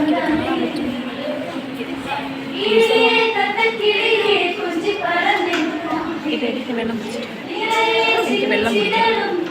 ഉണ്ടാക്കി എടുക്കാൻ പറ്റും. ഇതെടുത്ത് വെള്ളം കുടിച്ചിട്ട്. എനിക്ക് വെള്ളം കുടിക്കാം